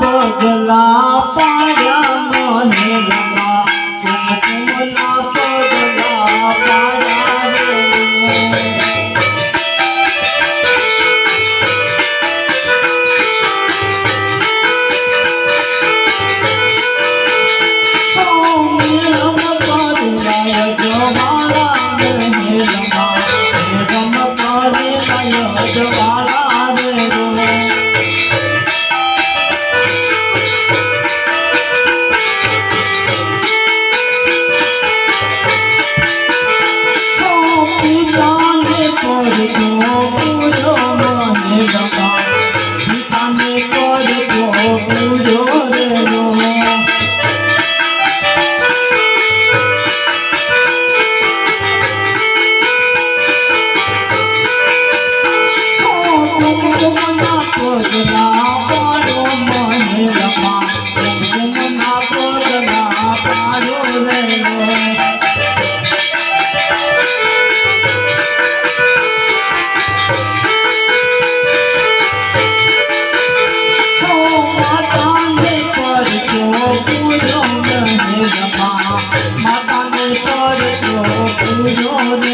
પગલા પાડ્યા મને રમા કુમકુમના પગલા પાડ્યા રે. Oh માતાને તો પૂજો રે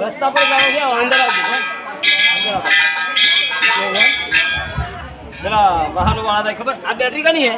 રસ્તા પર જાવ છે અંદર આવજો અંદર આવજો. જરા બહારનું વાળા ખબર? આ બેટરી કની હે?